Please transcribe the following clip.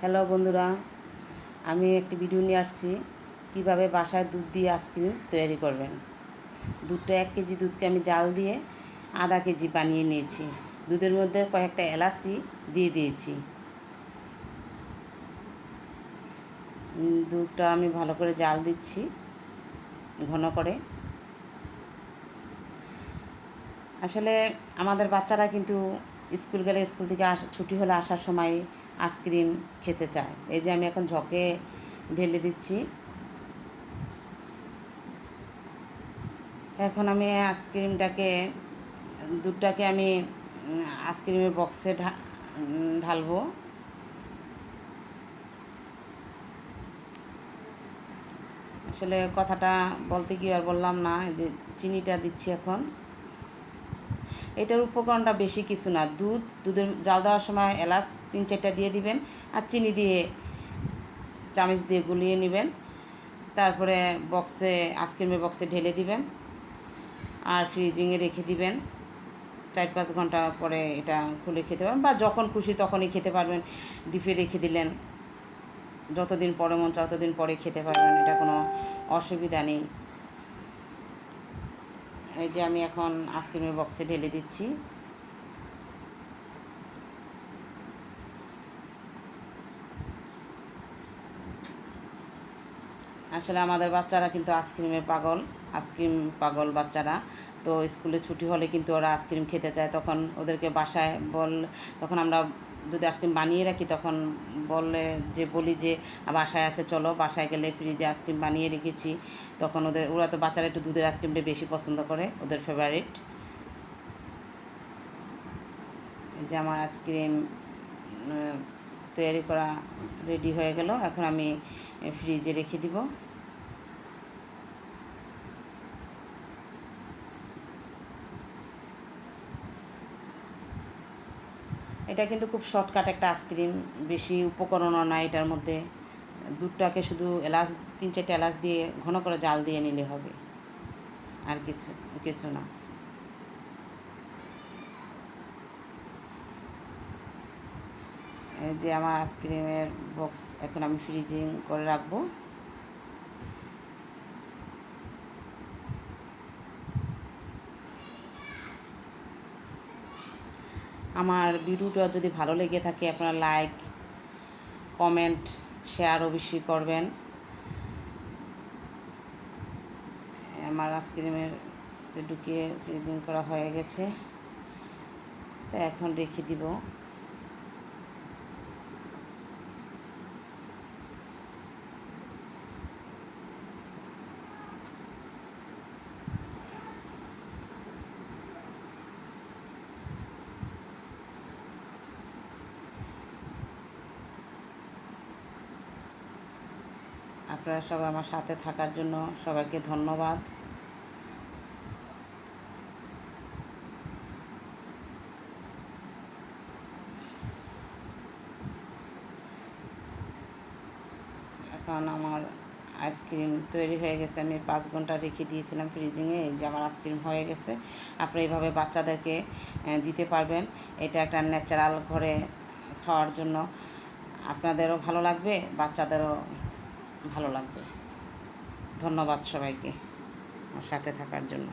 Hello বন্ধুরা, আমি একটি ভিডিও নিয়ে আসছি, কীভাবে বাসায় দুধ দিয়ে আইসক্রিম তৈরি করবেন। দুধটা এক কেজি দুধকে আমি জাল দিয়ে আধা কেজি বানিয়ে নিয়েছি। দুধের মধ্যে কয়েকটা এলাচি দিয়ে দিয়েছি। দুধটা আমি ভালো করে জাল দিচ্ছি ঘন করে। আসলে আমাদের বাচ্চারা কিন্তু স্কুল গেলে স্কুল থেকে আস, ছুটি হলে আসার সময় আইসক্রিম খেতে চায়। এই যে আমি এখন ঝকে ঢেলে দিচ্ছি। এখন আমি আইসক্রিমটাকে, দুধটাকে আমি আইসক্রিমের বক্সে ঢালবো। আসলে কথাটা বলতে গিয়ে আর বললাম না যে চিনিটা দিচ্ছি এখন। এটার উপকরণটা বেশি কিছু না। দুধ, দুধের জাল দেওয়ার সময় এলাচ তিন চারটা দিয়ে দিবেন আর চিনি দিয়ে চামচ দিয়ে গুলিয়ে নেবেন। তারপরে বক্সে আইসক্রিমের বক্সে ঢেলে দিবেন আর ফ্রিজিংয়ে রেখে দিবেন। চার পাঁচ ঘণ্টা পরে এটা খুলে খেতে পারবেন বা যখন খুশি তখনই খেতে পারবেন। ডিপে রেখে দিলেন, যতদিন পরে মন ততদিন পরে খেতে পারবেন, এটা কোনো অসুবিধা নেই। এই যে আমি এখন আইসক্রিমের বক্সে ঢেলে দিচ্ছি। আসলে আমাদের বাচ্চারা কিন্তু আইসক্রিমের পাগল, আইসক্রিম পাগল বাচ্চারা। তো স্কুলে ছুটি হলে কিন্তু ওরা আইসক্রিম খেতে চায়। তখন ওদেরকে বাসায় বল, তখন আমরা যদি আইসক্রিম বানিয়ে রাখি, তখন বললে যে, বলি যে বাসায় আছে, চলো, বাসায় গেলে ফ্রিজে আইসক্রিম বানিয়ে রেখেছি। তখন ওদের, ওরা তো বাচ্চারা একটু দুধের আইসক্রিমটা বেশি পছন্দ করে, ওদের ফেভারিট যে আমার আইসক্রিম তৈরি করা রেডি হয়ে গেল। এখন আমি ফ্রিজে রেখে দিব। এটা কিন্তু খুব শর্টকাট একটা আইসক্রিম, বেশি উপকরণও নয় এটার মধ্যে। দুধটাকে শুধু এলাচ, তিন চারটে এলাচ দিয়ে, ঘন করে জাল দিয়ে নিলে হবে। আর কিছু কিছু না। যে আমার আইসক্রিমের বক্স এখন আমি ফ্রিজিং করে রাখব। আমার ভিডিওটা যদি ভালো লেগে থাকে, আপনারা লাইক কমেন্ট শেয়ার অবশ্যই করবেন। আমার আইসক্রিমের ঢুকিয়ে ফ্রিজিং করা হয়ে গেছে। তো এখন রেখে দিব। আপনারা সবাই আমার সাথে থাকার জন্য সবাইকে ধন্যবাদ। এখন আমার আইসক্রিম তৈরি হয়ে গেছে। আমি পাঁচ ঘণ্টা রেখে দিয়েছিলাম ফ্রিজিংয়ে, এই যে আমার আইসক্রিম হয়ে গেছে। আপনারা এইভাবে বাচ্চাদেরকে দিতে পারবেন। এটা একটা ন্যাচারাল ঘরে খাওয়ার জন্য। আপনাদেরও ভালো লাগবে, বাচ্চাদেরও ভালো লাগবে। ধন্যবাদ সবাইকে আমার সাথে থাকার জন্য।